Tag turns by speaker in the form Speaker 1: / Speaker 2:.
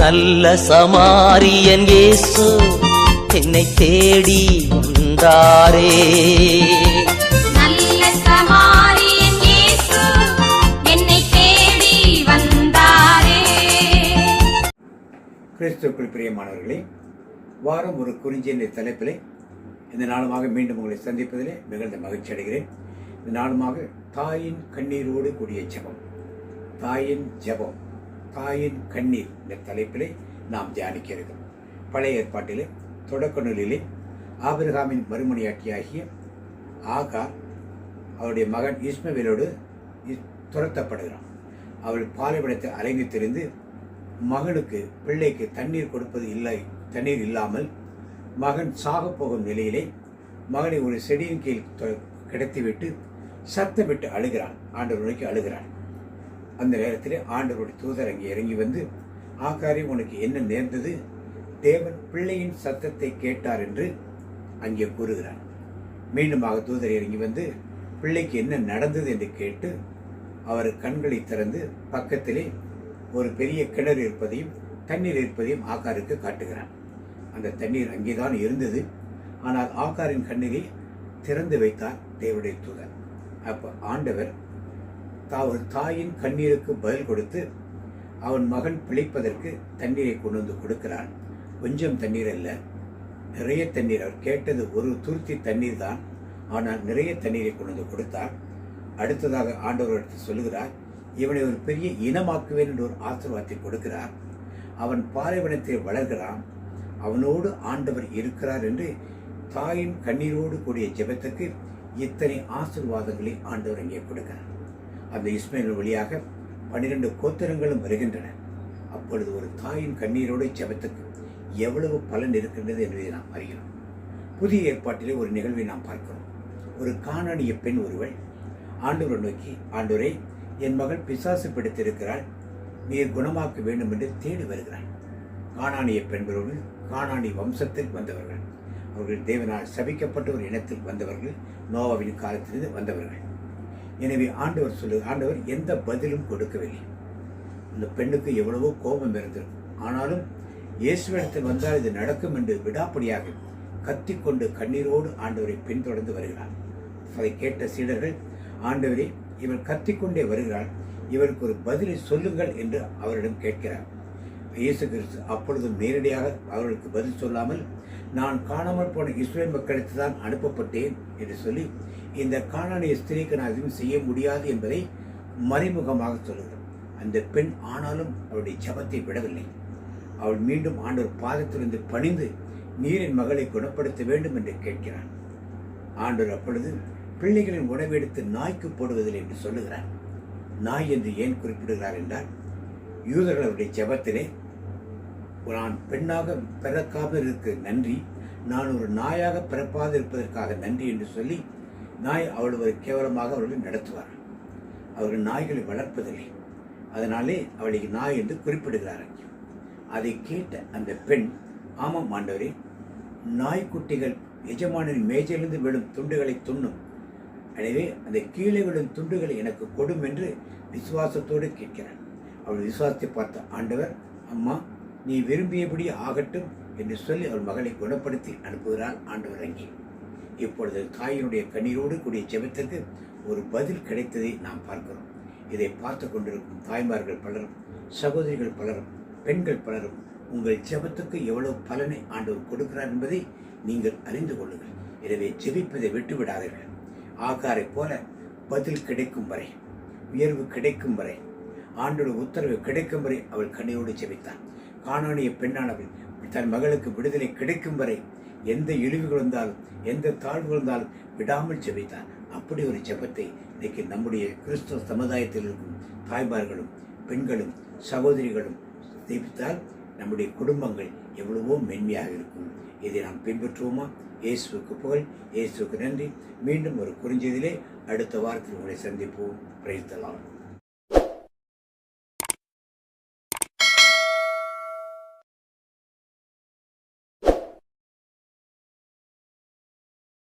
Speaker 1: நல்ல சமாரியன் இயேசு என்னை தேடி வந்தாரே.
Speaker 2: நல்ல சமாரியன் இயேசு என்னை தேடி வந்தாரே.
Speaker 3: கிறிஸ்துக்குள் பிரியமானவர்களே வாரம் ஒரு குறிஞ்சி என்ற தலைப்பிலே இந்த நாளுமாக மீண்டும் உங்களை சந்திப்பதிலே மிகுந்த மகிழ்ச்சி அடைகிறேன். இந்த நாளுமாக தாயின் கண்ணீரோடு கூடிய ஜெபம். தாயின் ஜெபம். தாயின் கண்ணீர் என்ற தலைப்பிலே நாம் தியானிக்க இருக்கிறோம் பழைய ஏற்பாட்டிலே தொடக்க நூலிலே ஆபிரகாமின் மறுமணியாட்டியாகிய ஆகார் அவருடைய மகன் இஸ்மவேலோடு துரத்தப்படுகிறான். அவள் பாலைவனத்தை அலைந்து தெரிந்து மகனுக்கு பிள்ளைக்கு தண்ணீர் கொடுப்பது இல்லை தண்ணீர் இல்லாமல் மகன் சாகப் போகும் நிலையிலே மகனை ஒரு செடியின் கீழ் தொ- கிடத்திவிட்டு சத்தமிட்டு அழுகிறான். ஆண்டவர் நோக்கி அழுகிறான். அந்த நேரத்தில் ஆண்டவருடைய தூதர் அங்கே இறங்கி வந்து ஆகாரி உனக்கு என்ன நேர்ந்தது? தேவன் பிள்ளையின் சத்தத்தை கேட்டார் என்று அங்கே கூறுகிறான் மீண்டுமாக தூதர் இறங்கி வந்து பிள்ளைக்கு என்ன நடந்தது? என்று கேட்டு அவர் கண்களை திறந்து பக்கத்திலே ஒரு பெரிய கிணறு இருப்பதையும் தண்ணீர் இருப்பதையும் ஆக்காருக்கு காட்டுகிறான் அந்த தண்ணீர் அங்கேதான் இருந்தது. ஆனால் ஆக்காரின் கண்ணீரை திறந்து வைத்தார் தேவடைய தூதர். அப்போ ஆண்டவர் ஒரு தாயின் கண்ணீருக்கு பதில் கொடுத்து அவன் மகன் பிழைப்பதற்கு தண்ணீரை கொண்டு வந்து கொடுக்கிறான். கொஞ்சம் தண்ணீர் அல்ல நிறைய தண்ணீர். அவர் கேட்டது ஒரு துருத்தி தண்ணீர் தான். ஆனால் நிறைய தண்ணீரை கொண்டு வந்து கொடுத்தார். அடுத்ததாக ஆண்டவர் எடுத்து சொல்லுகிறார் இவனை ஒரு பெரிய இனமாக்குவேன் என்று ஒரு ஆசீர்வாதத்தை கொடுக்கிறார். அவன் பாலைவனத்தில் வளர்கிறான். அவனோடு ஆண்டவர் இருக்கிறார் என்று தாயின் கண்ணீரோடு கூடிய ஜெபத்துக்கு இத்தனை ஆசீர்வாதங்களை ஆண்டவர் இங்கே கொடுக்கிறார். அந்த இஸ்மையில் வழியாக பன்னிரண்டு கோத்திரங்களும் வருகின்றன. அப்பொழுது ஒரு தாயின் கண்ணீரோடு ஜபத்துக்கு எவ்வளவு பலன் இருக்கின்றது என்பதை நாம் அறிகிறோம். புதிய ஏற்பாட்டிலே ஒரு நிகழ்வை நாம் பார்க்கிறோம். ஒரு காணானிய பெண் ஒருவள் ஆண்டவரை நோக்கி ஆண்டவரே என் மகள் பிசாசு பிடித்திருக்கிறாள் நீர் குணமாக்க வேண்டும் என்று தேடி வருகிறாள். காணானிய பெண்களோடு காணானி வம்சத்தில் வந்தவர்கள். அவர்கள் தேவனால் சபிக்கப்பட்ட ஒரு இனத்தில் வந்தவர்கள் நோவாவின் காலத்திலிருந்து வந்தவர்கள். எனவே ஆண்டவர் சொல்லு ஆண்டவர் எந்த பதிலும் கொடுக்கவில்லை. அந்த பெண்ணுக்கு எவ்வளவோ கோபம் இருந்திருக்கும் ஆனாலும் இயேசுவிடத்தில் வந்தால் இது நடக்கும் என்று விடாப்படியாக கத்திக்கொண்டு கண்ணீரோடு ஆண்டவரை பின்தொடர்ந்து வருகிறார். அதை கேட்ட சீடர்கள் ஆண்டவரே இவர் கத்திக்கொண்டே வருகிறார். இவருக்கு ஒரு பதிலை சொல்லுங்கள் என்று அவரிடம் கேட்கிறார். இயேசு கிறிஸ்து அப்பொழுதும் நேரடியாக அவர்களுக்கு பதில் சொல்லாமல் நான் காணாமல் போன இஸ்ரேல் மக்களுக்கு தான் அனுப்பப்பட்டேன் என்று சொல்லி இந்த காணானிய ஸ்திரீக்கு நான் எதுவும் செய்ய முடியாது என்பதை மறைமுகமாக சொல்லுகிறார் அந்த பெண் ஆனாலும் அவருடைய ஜபத்தை விடவில்லை. அவள் மீண்டும் ஆண்டவர் பாதத்திலிருந்து பணிந்து நீரின் மகளை குணப்படுத்த வேண்டும் என்று கேட்கிறான். ஆண்டவர் அப்பொழுது பிள்ளைகளின் உணவெடுத்து நாய்க்கு போடுவதில்லை என்று சொல்லுகிறார். நாய் என்று ஏன் குறிப்பிடுகிறார் என்றால் யூதர்கள் அவருடைய ஜபத்திலே நான் பெண்ணாக பிறக்காமல் இருக்க நன்றி. நான் ஒரு நாயாக பிறப்பாது இருப்பதற்காக நன்றி என்று சொல்லி நாய் அவ்வளவு கேவலமாக அவர்கள் நடத்துவார். அவர்கள் நாய்களை வளர்ப்பதில்லை. அதனாலே அவளை நாய் என்று குறிப்பிடுகிறார்கள் அதை கேட்ட அந்த பெண் ஆமாம் ஆண்டவரே நாய்க்குட்டிகள் எஜமானின் மேஜையிலிருந்து விழும் துண்டுகளை துண்ணும். எனவே அந்த கீழே விழும் துண்டுகளை எனக்கு கொடும் என்று விசுவாசத்தோடு கேட்கிறார். அவள் விசுவாசத்தை பார்த்த ஆண்டவர் அம்மா நீ விரும்பியபடி ஆகட்டும் என்று சொல்லி அவள் மகளை குணப்படுத்தி அனுப்புகிறார் ஆண்டவர் அங்கே. இப்பொழுது தாயினுடைய கண்ணீரோடு கூடிய ஜெபத்திற்கு ஒரு பதில் கிடைத்ததை நாம் பார்க்கிறோம். இதை பார்த்து கொண்டிருக்கும் தாய்மார்கள் பலரும் சகோதரிகள் பலரும் பெண்கள் பலரும் உங்கள் ஜெபத்துக்கு எவ்வளவு பலனை ஆண்டவர் கொடுக்கிறார் என்பதை நீங்கள் அறிந்து கொள்ளுங்கள். எனவே ஜெபிப்பதை விட்டுவிடாதீர்கள். ஆகாரை போல பதில் கிடைக்கும் வரை உயர்வு கிடைக்கும் வரை ஆண்டோட உத்தரவு கிடைக்கும் வரை அவள் கண்ணீரோடு ஜெபித்தாள். காணானிய பெண்ணானவள் தன் மகளுக்கு விடுதலை கிடைக்கும் வரை எந்த இழிவுகள் இருந்தாலும் எந்த தாழ்வுகள் இருந்தாலும் விடாமல் ஜெபித்தார் அப்படி ஒரு ஜெபத்தை இன்னைக்கு நம்முடைய கிறிஸ்தவ சமுதாயத்தில் இருக்கும் தாய்மார்களும் பெண்களும் சகோதரிகளும் ஜெபித்தால் நம்முடைய குடும்பங்கள் எவ்வளவோ மென்மையாக இருக்கும். இதை நாம் பின்பற்றுவோமா? இயேசுவுக்கு புகழ் இயேசுக்கு நன்றி. மீண்டும் ஒரு குறிஞ்சதிலே அடுத்த வாரத்தில் உங்களை சந்திப்போம். பிரைத்தலாம்